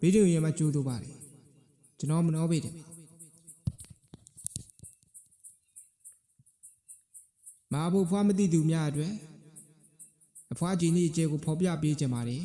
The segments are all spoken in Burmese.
ဗီဒီယိုရမှာကြိုးတူပါတယ်ကျွန်တော်မနှောပေးတယ်မာဘူးဖွားမသိသူများအတွက်အဖွားကြီးนี่အကျေကိုဖော်ပြပေးကြပါတယ်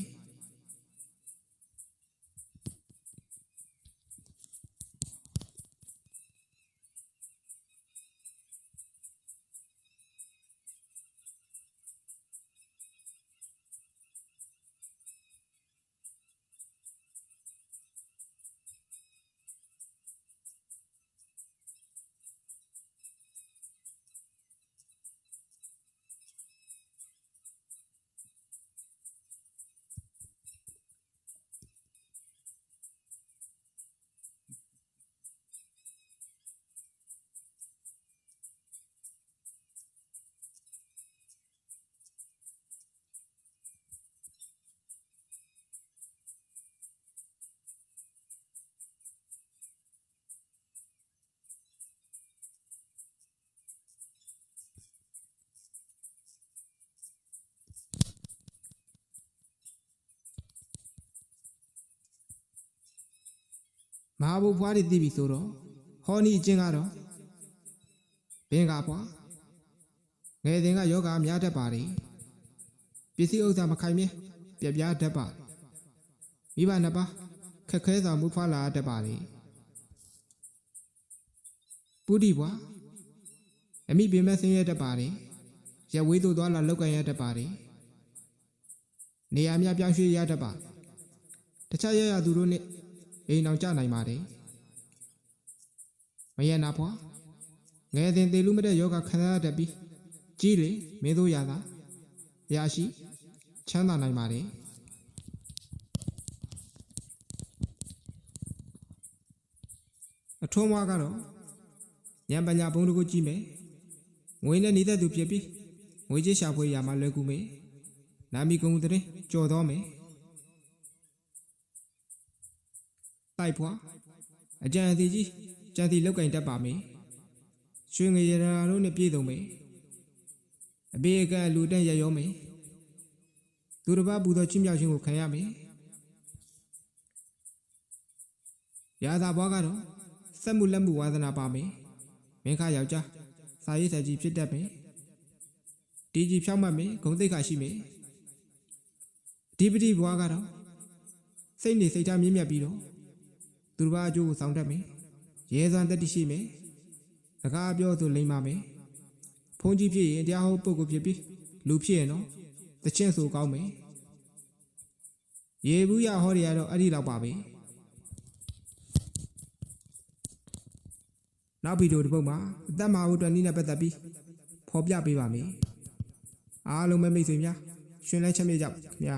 မဟာဘူဖွားတွေသိပြီဆိုတော့ဟောနီအချင်းကတော့ဘင်းကဖွားငယ်စဉ်ကယောဂများတတ်ပါတယ်ပစ္စည်းဥစ္စာမခိုင်မြဲပြပြားတတ်ပါမိဘနှစ်ပါးခက်ခဲစွာမူဖွားလာတတ်ပါတယ်ပုဒိဖွားအမိပင်မဲ့ဆင်းရဲတတ်ပါတယ်ရဝေးသို့သွားလာလောက်ကန်ရတတ်ပါတယ်နေရာများပြောင်းရွှေ့ရတတ်ပါတခြားရရသူတို့နဲ့ အိမ်အောင်ကြနိုင်ပါတယ်မယနာဖွာငယ်စဉ်သေလူမတဲ့ယောဂခံစားရတတ်ပြီးကြီးလေမင်းတို့ရတာရရှိချမ်းသာနိုင်ပါတယ်အထုံးမွားကတော့ညံပညာဘုံတစ်ခုကြည့်မယ်ငွေနဲ့နေတဲ့သူဖြစ်ပြီးငွေကြေးရှာဖွေရမှာလွယ်ကူမယ်နာမီကုံတဲ့ကြော်တော်မယ် တိုက်ဖွာအကြံအစီကြီးကြံစီလောက်ကင်တတ်ပါမေရွှေငရရာတို့နဲ့ပြည့်စုံမေအဘေအကလူတန့်ရရောမေသူတစ်ပါးပူသောချင်းမြောက်ခြင်းကိုခံရမေရာသာဘွားကတော့စက်မှုလက်မှုဝါသနာပါမေမင်းခယောက်ျားစာရေးဆက်ကြီးဖြစ်တတ်မေတီကြီးဖြောက်မှတ်မေဂုံသိက္ခာရှိမေဒီပတိဘွားကတော့စိတ်နေစိတ်ထားမြင့်မြတ်ပြီးတော့ သူတစ်ပါးအကျိုးကိုဆောင်တတ်မယ်ရဲစွမ်းတတိရှိမယ်စကားပြောသူလိမ့်ပါမယ်ဖုန်းကြီးဖြစ်ရင်တရားဟောပုဂ္ဂိုလ်ဖြစ်ပြီးလူဖြစ်ရင်တော့တချင်းဆိုကောင်းမယ်ရေဘူးရဟောတွေကတော့အဲ့ဒီလောက်ပါပဲနောက်ဗီဒီယိုတစ်ပုဒ်မှာအသက်မဟာဘူးအတွက်နည်းနဲ့ပတ်သက်ပြီးဖော်ပြပေးပါမယ်အားလုံးပဲမိတ်ဆွေများရှင်လဲချက်မြကြပါခင်ဗျာ